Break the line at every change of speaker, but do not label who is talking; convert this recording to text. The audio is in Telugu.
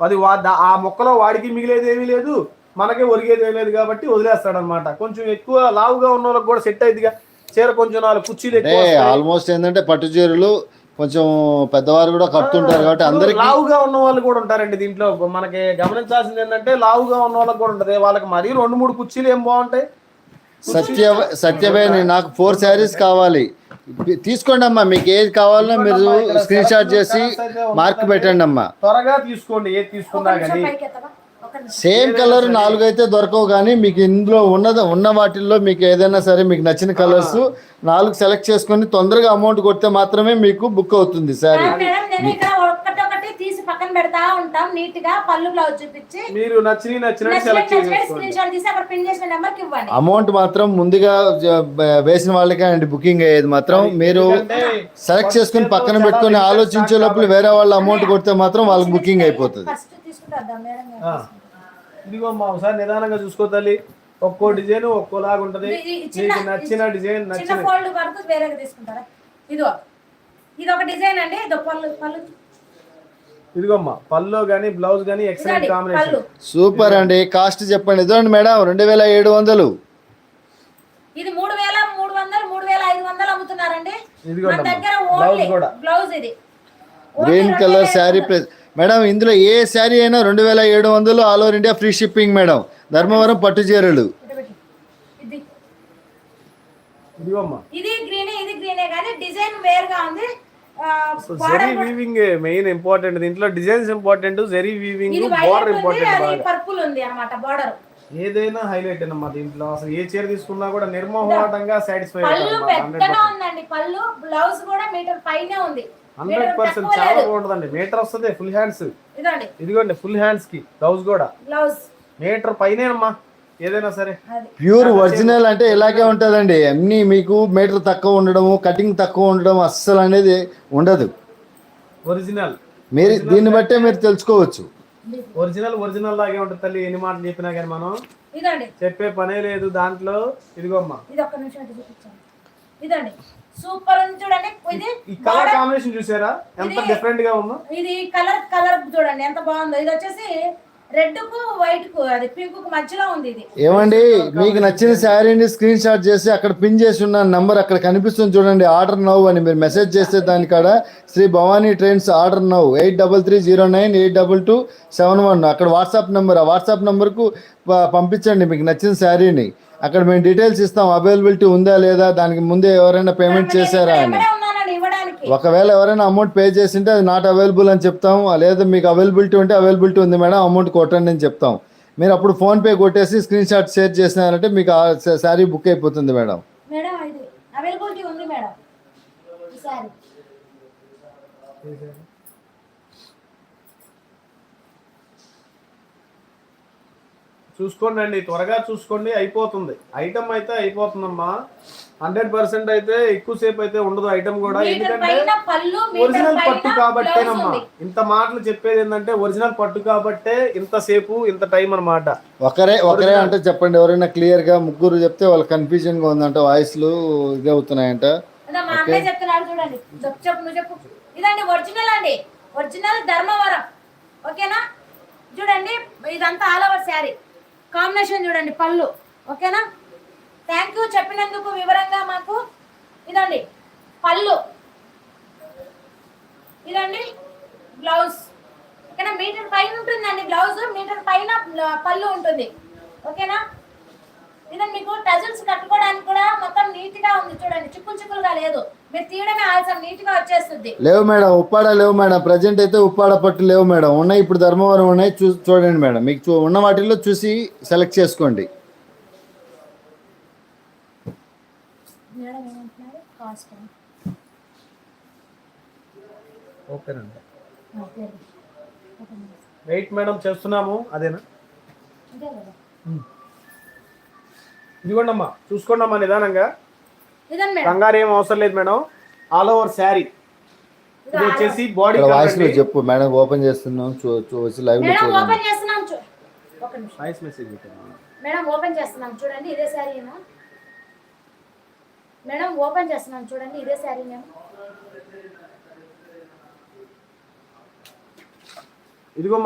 అది ఆ మొక్కలో వాడికి మిగిలేది ఏమీ లేదు మనకే ఒరిగేది ఏమీ లేదు కాబట్టి వదిలేస్తాడు అనమాట కొంచెం ఎక్కువ లావుగా ఉన్న వాళ్ళకి కూడా సెట్ అయిందిగా చీర కొంచెం నాలుగు కుర్చీలు.
ఆల్మోస్ట్ ఏంటంటే పట్టు చీరలు కొంచెం పెద్దవారు కూడా కడుతుంటారు కాబట్టి అందరికి
లావుగా ఉన్న వాళ్ళు కూడా ఉంటారండి దీంట్లో. మనకి గమనించాల్సింది ఏంటంటే లావుగా ఉన్న వాళ్ళకి కూడా ఉంటది. వాళ్ళకి మరీ రెండు మూడు కుర్చీలు ఏం బాగుంటాయి?
సత్య సత్యవేణి నాకు ఫోర్ శారీస్ కావాలి. తీసుకోండి అమ్మా మీకు ఏది కావాలో మీరు స్క్రీన్ షాట్ చేసి మార్క్ పెట్టండి అమ్మా.
త్వరగా తీసుకోండి ఏది తీసుకున్నా కానీ.
సేమ్ కలర్ నాలుగు అయితే దొరకవు కానీ మీకు ఇందులో ఉన్నది ఉన్న వాటిల్లో మీకు ఏదైనా సరే మీకు నచ్చిన కలర్స్ నాలుగు సెలెక్ట్ చేసుకొని తొందరగా అమౌంట్ కొడితే మాత్రమే మీకు బుక్ అవుతుంది శారీ
ఆ, మేడం నేను ఇక్కడ ఒక్కటొక్కటి తీసి పక్కన పెడతా ఉంటాం నీట్గా పళ్ళు బ్లౌజ్ చూపించి.
మీరు నచ్చినవి నచ్చినవి సెలెక్ట్ చేసుకోండి.
స్క్రీన్ షాట్ తీసి అక్కడ పిన్ చేసిన నెంబర్కి ఇవ్వండి.
అమౌంట్ మాత్రం ముందుగా వేసిన వాళ్ళకే అండి బుకింగ్ అయ్యేది మాత్రం. మీరు సెలెక్ట్ చేసుకుని పక్కన పెట్టుకొని ఆలోచించే లోపల వేరే వాళ్ళ అమౌంట్ కొడితే మాత్రం వాళ్ళకి బుకింగ్ అయిపోతుంది.
ఇదిగో మా ఒకసారి నిదానంగా చూసుకో తల్లి. ఒక్కో డిజైన్ ఒక్కోలాగా ఉంటది. మీకు నచ్చిన డిజైన్
చిన్న
నచ్చిన
ఫోల్డ్ వరకు వేరేగా తీసుకుంటారా? ఇదో ఇది ఒక డిజైన్ అండి. ఇదో పళ్ళు పళ్ళు
ఇదిగోమ్మా పల్లో గానీ బ్లౌజ్ గానీ ఎక్సలెంట్ కాంబినేషన్
సూపర్ అండి కాస్ట్ చెప్పండి. ఇదండి మేడం రెండు వేల ఏడు వందలు.
ఇది మూడు వేల మూడు వందలు మూడు వేల ఐదు వందలు అమ్ముతున్నారండి.
ఇదిగోండి
మన దగ్గర. ఓన్లీ
బ్లౌజ్ కూడా.
బ్లౌజ్ ఇది.
Green colour sari price madam ఇందులో ఏ శారీ అయినా రెండు వేల ఏడు వందలు all over India free shipping madam. Dharmavaram పట్టు చీరలు.
ఇది.
ఇదిగోమ్మా.
ఇది గ్రీనే ఇది గ్రీనే కానీ డిజైన్ వేరుగా ఉంది.
జెరీ వీవింగ్ మెయిన్ ఇంపార్టెంట్ దీంట్లో designs important zari weaving border important
purple ఉంది అన్నమాట బార్డర్
ఏదైనా హైలైట్ అన్నమా దీంట్లో. అసలు ఏ చీర తీసుకున్నా కూడా నిర్మోహమాటంగా సాటిస్ఫై
పళ్ళు పెద్దగా ఉందండి పళ్ళు బ్లౌజ్ కూడా మీటర్ పైనే ఉంది.
హండ్రెడ్ పర్సెంట్ చాలా బాగుంటుందండి. మీటర్ వస్తుంది ఫుల్ హ్యాండ్స్ ఇదిగోండి. ఫుల్ హ్యాండ్స్కి బ్లౌజ్ కూడా.
బ్లౌజ్
మీటర్ పైనేనమ్మా ఏదైనా సరే.
ప్యూర్ ఒరిజినల్ అంటే ఇలాగే ఉంటుందండి. అన్నీ మీకు మీటర్ తక్కువ ఉండడము కటింగ్ తక్కువ ఉండడం అస్సలు అనేది ఉండదు.
ఒరిజినల్.
మీరు దీన్ని బట్టే మీరు తెలుసుకోవచ్చు.
ఒరిజినల్ ఒరిజినల్ లాగే ఉంటుంది తల్లి ఎన్ని మాటలు చెప్పినా కానీ మనం.
ఇదండి.
చెప్పే పనే లేదు దాంట్లో. ఇదిగోమ్మా
ఇది ఒక్క నిమిషం ఇదండి. సూపర్ ఉంది చూడండి. ఇది
ఈ కలర్ కాంబినేషన్ చూసారా? ఎంత డిఫరెంట్గా ఉందో.
ఇది కలర్ కలర్ చూడండి. ఎంత బాగుందో. ఇది వచ్చేసి
ఏమండి మీకు నచ్చిన శారీని స్క్రీన్ షాట్ చేసి అక్కడ పిన్ చేసి ఉన్న నంబర్ అక్కడ కనిపిస్తుంది చూడండి ఆర్డర్ నవ్ అని మీరు మెసేజ్ చేస్తే దానికాడ Sri Bhavani trends order now eight double three zero nine eight double two seven one. అక్కడ వాట్సాప్ నెంబర్ ఆ వాట్సాప్ నెంబర్కు పంపించండి మీకు నచ్చిన శారీని. అక్కడ మేము డీటెయిల్స్ ఇస్తాం అవైలబిలిటీ ఉందా లేదా దానికి ముందే ఎవరైనా పేమెంట్ చేశారా అని. ఒకవేళ ఎవరైనా అమౌంట్ పే చేసింటే అది నాట్ అవైలబుల్ అని చెప్తాం. లేదా మీకు అవైలబిలిటీ ఉంటే అవైలబిలిటీ ఉంది మేడం అమౌంట్ కొట్టండి అని చెప్తాం. మీరు అప్పుడు ఫోన్పే కొట్టేసి స్క్రీన్ షాట్ షేర్ చేసినారంటే మీకు ఆ శారీ బుక్ అయిపోతుంది మేడం.
అవైలబిలిటీ ఉంది మేడం ఈ సారీ
చూసుకోండి అండి త్వరగా చూసుకోండి అయిపోతుంది. ఐటమ్ అయితే అయిపోతుందమ్మా. హండ్రెడ్ పర్సెంట్ అయితే ఎక్కువసేపు అయితే ఉండదు ఐటమ్ కూడా. ఎందుకంటే
పైన పళ్ళు మీటర్
ఒరిజినల్ పట్టు కాబట్టేనమ్మా. ఇంత మాటలు చెప్పేది ఏంటంటే ఒరిజినల్ పట్టు కాబట్టే ఇంతసేపు ఇంత టైం అన్నమాట.
ఒకరే ఒకరే అంటే చెప్పండి ఎవరైనా క్లియర్గా ముగ్గురు చెప్తే వాళ్ళ కన్ఫ్యూజన్గా ఉందంట వాయిస్లు ఇది అవుతున్నాయంట.
ఇదండి ఒరిజినల్ అండి. ఒరిజినల్ ధర్మవరం. ఓకేనా చూడండి ఇదంతా ఆల్ ఓవర్ శారీ కాంబినేషన్ చూడండి పళ్ళు. ఓకేనా? థ్యాంక్ యూ చెప్పినందుకు వివరంగా మాకు ఇదండి పళ్ళు. ఇదండి బ్లౌజ్ ఓకేనా మీటర్ పైన ఉంటుందండి బ్లౌజ్ మీటర్ పైన పళ్ళు ఉంటుంది. ఓకేనా? ఇదండి మీకు టజల్స్ కట్టుకోవడానికి కూడా మొత్తం నీట్గా ఉంది చూడండి చిక్కులు చిక్కులుగా లేదు.
లేవు మేడం ఉప్పాడ లేవు మేడం. ప్రజెంట్ అయితే ఉప్పాడ పట్టు లేవు మేడం. ఉన్నాయి ఇప్పుడు ధర్మవరం ఉన్నాయి చూ చూడండి మేడం. మీకు చూ- ఉన్న వాటిల్లో చూసి సెలెక్ట్ చేసుకోండి.
మేడం ఏమంటున్నారు? కాస్ట్
ఓకేనండి. వెయిట్ మేడం చేస్తున్నాము. అదేనా?
అంతే కదా.
ఇదిగోండి అమ్మా చూసుకోండి అమ్మా నిదానంగా. కంగారు ఏం అవసరం లేదు మేడం. ఆల్ ఓవర్ శారీ ఇది వచ్చేసి బాడీ
ఇక్కడ వాయిస్లో చెప్పు. మేడం ఓపెన్ చేస్తున్నాం. చూ చూ- వచ్చి లైవ్లో
మేడం ఓపెన్ చేస్తున్నాం. చూ ఒక నిమిషం.
Voice message
madam. ఓపెన్ చేస్తున్నాం. చూడండి ఇదే శారీ ఏమో మేడం ఓపెన్ చేస్తున్నాం. చూడండి ఇదే శారీ మేము
ఇదిగో